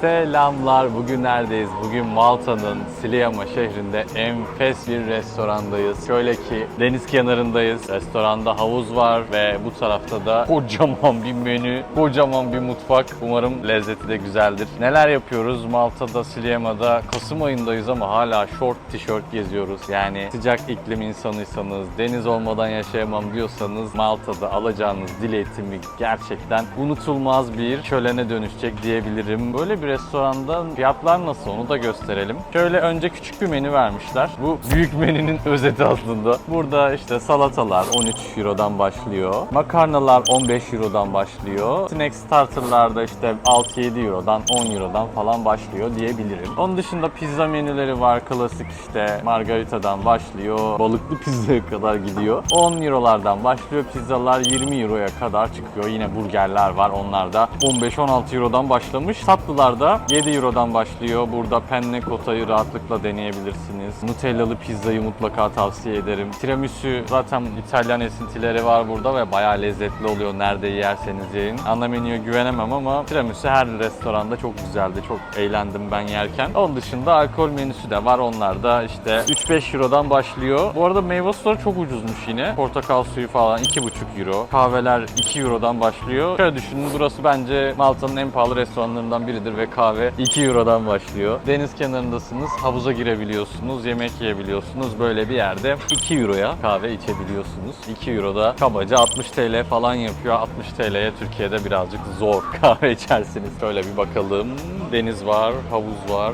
Selamlar. Bugün neredeyiz? Bugün Malta'nın Sliema şehrinde enfes bir restorandayız. Şöyle ki deniz kenarındayız. Restoranda havuz var ve bu tarafta da kocaman bir menü, kocaman bir mutfak. Umarım lezzeti de güzeldir. Neler yapıyoruz? Malta'da, Sliema'da Kasım ayındayız ama hala short tişört geziyoruz. Yani sıcak iklim insanıysanız, deniz olmadan yaşayamam diyorsanız Malta'da alacağınız dil eğitimi gerçekten unutulmaz bir şölene dönüşecek diyebilirim. Böyle bir restoranda fiyatlar nasıl onu da gösterelim. Şöyle önce küçük bir menü vermişler. Bu büyük menünün özeti aslında. Burada işte salatalar 13 Euro'dan başlıyor. Makarnalar 15 Euro'dan başlıyor. Snack starterlar da işte 6-7 Euro'dan 10 Euro'dan falan başlıyor diyebilirim. Onun dışında pizza menüleri var. Klasik işte margarita'dan başlıyor. Balıklı pizzaya kadar gidiyor. 10 Euro'lardan başlıyor. Pizzalar 20 Euro'ya kadar çıkıyor. Yine burgerler var. Onlar da 15-16 Euro'dan başlamış. Tatlılar da 7 Euro'dan başlıyor. Burada penne cotta'yı rahatlıkla deneyebilirsiniz. Nutellalı pizzayı mutlaka tavsiye ederim. Tiramisu zaten İtalyan esintileri var burada ve bayağı lezzetli oluyor nerede yerseniz yiyin. Ana menüye güvenemem ama tiramisu her restoranda çok güzeldi. Çok eğlendim ben yerken. Onun dışında alkol menüsü de var. Onlar da işte 3-5 Euro'dan başlıyor. Bu arada meyve suları çok ucuzmuş yine. Portakal suyu falan 2,5 Euro. Kahveler 2 Euro'dan başlıyor. Şöyle düşünün burası bence Malta'nın en pahalı restoranlarından biridir ve kahve 2 Euro'dan başlıyor. Deniz kenarındasınız, havuza girebiliyorsunuz, yemek yiyebiliyorsunuz. Böyle bir yerde 2 Euro'ya kahve içebiliyorsunuz. 2 Euro'da kabaca 60 TL falan yapıyor. 60 TL'ye Türkiye'de birazcık zor kahve içersiniz. Şöyle bir bakalım. Deniz var, havuz var.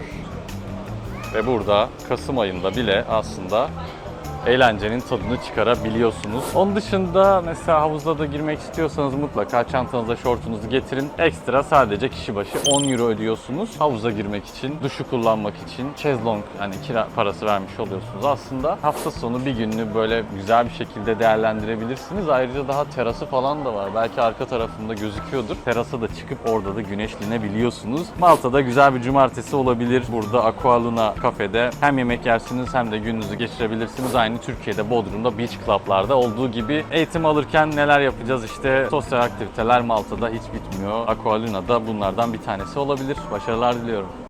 Ve burada Kasım ayında bile aslında eğlencenin tadını çıkarabiliyorsunuz. Onun dışında mesela havuzda da girmek istiyorsanız mutlaka çantanıza şortunuzu getirin. Ekstra sadece kişi başı 10 euro ödüyorsunuz havuza girmek için, duşu kullanmak için. Şezlong hani kira parası vermiş oluyorsunuz aslında. Hafta sonu bir gününü böyle güzel bir şekilde değerlendirebilirsiniz. Ayrıca daha terası falan da var. Belki arka tarafında gözüküyordur. Terasa da çıkıp orada da güneşlenebiliyorsunuz. Malta'da güzel bir cumartesi olabilir. Burada Aqualuna kafede hem yemek yersiniz hem de gününüzü geçirebilirsiniz. Aynı Türkiye'de Bodrum'da beach club'larda olduğu gibi eğitim alırken neler yapacağız işte sosyal aktiviteler Malta'da hiç bitmiyor. Aqualuna da bunlardan bir tanesi olabilir. Başarılar diliyorum.